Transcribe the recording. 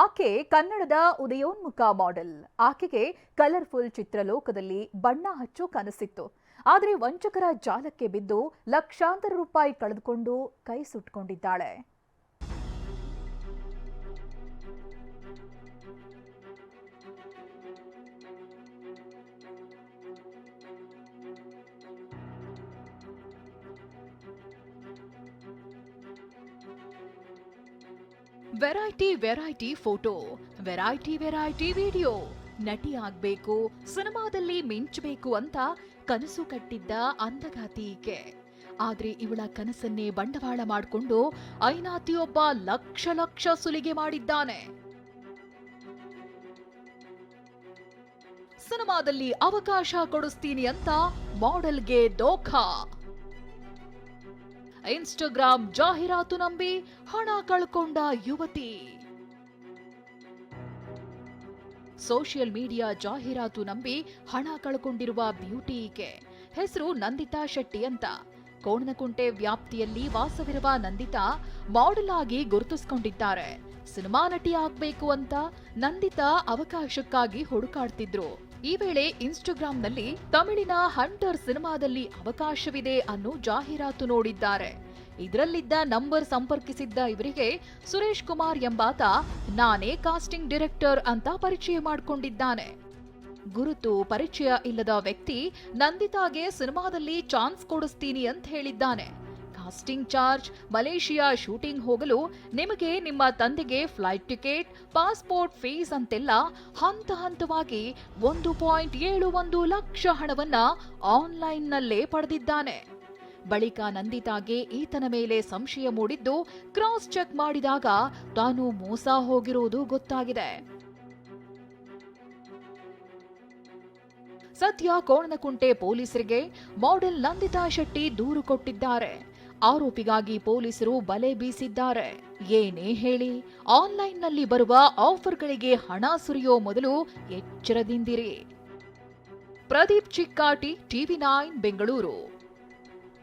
ಆಕೆ ಕನ್ನಡದ ಉದಯೋನ್ಮುಖ ಮಾಡೆಲ್ ಆಕೆಗೆ ಕಲರ್ಫುಲ್ ಚಿತ್ರಲೋಕದಲ್ಲಿ ಬಣ್ಣ ಹಚ್ಚು ಕನಸಿತ್ತು. ಆದರೆ ವಂಚಕರ ಜಾಲಕ್ಕೆ ಬಿದ್ದು ಲಕ್ಷಾಂತರ ರೂಪಾಯಿ ಕಳೆದುಕೊಂಡು ಕೈ ಸುಟ್ಕೊಂಡಿದ್ದಾಳೆ. Variety variety photo variety variety video ನಟಿ ಆಗ್ಬೇಕು, ಸಿನಿಮಾದಲ್ಲಿ ಮಿಂಚಬೇಕು ಅಂತ ಕನಸು ಕಟ್ಟಿದ್ದ ಅಂದಗಾತಿ ಈಕೆ. ಆದ್ರೆ ಇವಳ ಕನಸನ್ನೇ ಬಂಡವಾಳ ಮಾಡಿಕೊಂಡು ಐನಾತಿಯೊಬ್ಬ ಲಕ್ಷ ಲಕ್ಷ ಸುಲಿಗೆ ಮಾಡಿದ್ದಾನೆ. ಸಿನಿಮಾದಲ್ಲಿ ಅವಕಾಶ ಕೊಡಿಸ್ತೀನಿ ಅಂತ ಮಾಡೆಲ್ಗೆ ದೋಖಾ. ಇನ್ಸ್ಟಾಗ್ರಾಮ್ ಜಾಹೀರಾತು ನಂಬಿ ಹಣ ಕಳ್ಕೊಂಡ ಯುವತಿ. ಸೋಷಿಯಲ್ ಮೀಡಿಯಾ ಜಾಹೀರಾತು ನಂಬಿ ಹಣ ಕಳ್ಕೊಂಡಿರುವ ಬ್ಯೂಟಿ ಹೆಸರು ನಂದಿತಾ ಶೆಟ್ಟಿ ಅಂತ. ಕೋಣನಕುಂಟೆ ವ್ಯಾಪ್ತಿಯಲ್ಲಿ ವಾಸವಿರುವ ನಂದಿತಾ ಮಾಡೆಲ್ ಆಗಿ ಗುರುತಿಸಿಕೊಂಡಿದ್ದಾರೆ. ಸಿನಿಮಾ ನಟಿ ಆಗ್ಬೇಕು ಅಂತ ನಂದಿತಾ ಅವಕಾಶಕ್ಕಾಗಿ ಹುಡುಕಾಡ್ತಿದ್ರು. ಈ ವೇಳೆ ಇನ್ಸ್ಟಾಗ್ರಾಂನಲ್ಲಿ ತಮಿಳಿನ ಹಂಟರ್ ಸಿನಿಮಾದಲ್ಲಿ ಅವಕಾಶವಿದೆ ಅನ್ನೋ ಜಾಹೀರಾತು ನೋಡಿದ್ದಾರೆ. ಇದರಲ್ಲಿದ್ದ ನಂಬರ್ ಸಂಪರ್ಕಿಸಿದ್ದ ಇವರಿಗೆ ಸುರೇಶ್ ಕುಮಾರ್ ಎಂಬಾತ ನಾನೇ ಕಾಸ್ಟಿಂಗ್ ಡಿರೆಕ್ಟರ್ ಅಂತ ಪರಿಚಯ ಮಾಡಿಕೊಂಡಿದ್ದಾನೆ. ಗುರುತು ಪರಿಚಯ ಇಲ್ಲದ ವ್ಯಕ್ತಿ ನಂದಿತಾಗೆ ಸಿನಿಮಾದಲ್ಲಿ ಚಾನ್ಸ್ ಕೊಡಿಸ್ತೀನಿ ಅಂತ ಹೇಳಿದ್ದಾನೆ. ಕಾಸ್ಟಿಂಗ್ ಚಾರ್ಜ್ ಮಲೇಷಿಯಾ ಶೂಟಿಂಗ್ ಹೋಗಲು ನಿಮಗೆ ನಿಮ್ಮ ತಂದೆಗೆ ಫ್ಲೈಟ್ ಟಿಕೆಟ್ ಪಾಸ್ಪೋರ್ಟ್ ಫೀಸ್ ಅಂತೆಲ್ಲ ಹಂತ ಹಂತವಾಗಿ ಒಂದು ಪಾಯಿಂಟ್ ಏಳು ಒಂದು ಲಕ್ಷ ಹಣವನ್ನ ಆನ್ಲೈನ್ನಲ್ಲೇ ಪಡೆದಿದ್ದಾನೆ. ಬಳಿಕ ನಂದಿತಾಗೆ ಈತನ ಮೇಲೆ ಸಂಶಯ ಮೂಡಿದ್ದು ಕ್ರಾಸ್ ಚೆಕ್ ಮಾಡಿದಾಗ ತಾನು ಮೋಸ ಹೋಗಿರುವುದು ಗೊತ್ತಾಗಿದೆ. ಸದ್ಯ ಕೋಣನಕುಂಟೆ ಪೊಲೀಸರಿಗೆ ಮಾಡೆಲ್ ನಂದಿತಾ ಶೆಟ್ಟಿ ದೂರು ಕೊಟ್ಟಿದ್ದಾರೆ. ಆರೋಪಿಗಾಗಿ ಪೊಲೀಸರು ಬಲೆ ಬೀಸಿದ್ದಾರೆ. ಏನೇ ಹೇಳಿ, ಆನ್ಲೈನ್ನಲ್ಲಿ ಬರುವ ಆಫರ್ಗಳಿಗೆ ಹಣ ಸುರಿಯೋ ಮೊದಲು ಎಚ್ಚರದಿಂದಿರಿ. Pradeep Chikkati, TV nine, Bengaluru.